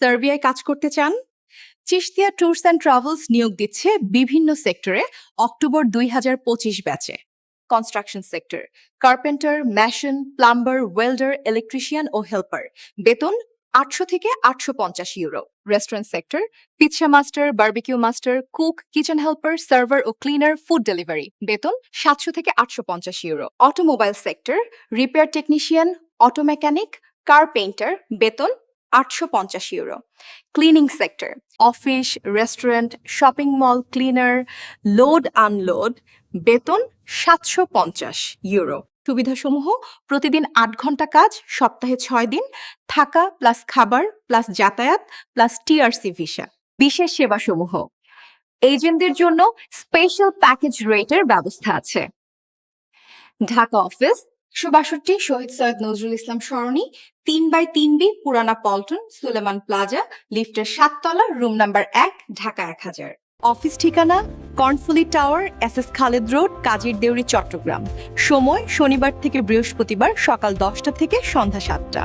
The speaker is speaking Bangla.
সার্বিয়ায় কাজ করতে চান? চিশতিয়া ট্যুরস অ্যান্ড ট্রাভেলস নিয়োগ দিচ্ছে বিভিন্ন সেক্টরে অক্টোবর দুই হাজার পঁচিশ ব্যাচে। Construction sector, carpenter mason plumber, welder, electrician ও হেল্পার। বেতন আটশো থেকে আটশো পঞ্চাশ euro. Restaurant sector, pizza master, barbecue master, cook, kitchen helper, server ও ক্লিনার, ফুড ডেলিভারি। বেতন সাতশো থেকে আটশো পঞ্চাশ euro. Automobile sector, repair technician, auto mechanic, car painter. বেতন আটশো পঞ্চাশ euro cleaning sector office restaurant shopping mall cleaner load unload বেতন সাতশো পঞ্চাশ ইউরো সুবিধাসমূহ, প্রতিদিন আট ঘণ্টা কাজ, সপ্তাহে ছয় দিন, থাকা প্লাস খাবার প্লাস যাতায়াত প্লাস টিআরসি ভিসা বিশেষ সেবাসমূহ এজেন্টদের জন্য স্পেশাল প্যাকেজ রেটের ব্যবস্থা আছে। ঢাকা অফিস একশো বাষট্টি শহীদ সৈয়দ নজরুল ইসলাম সরণি, তিন বাই তিন বি পুরানা পল্টন, সুলেমান প্লাজা, লিফটের সাততলা, রুম নাম্বার এক, ঢাকা এক হাজার। অফিস ঠিকানা Karnaphuli tower, S S Khaled road, কাজীর দেউরি, চট্টগ্রাম। সময় শনিবার থেকে বৃহস্পতিবার সকাল দশটা থেকে সন্ধ্যা সাতটা।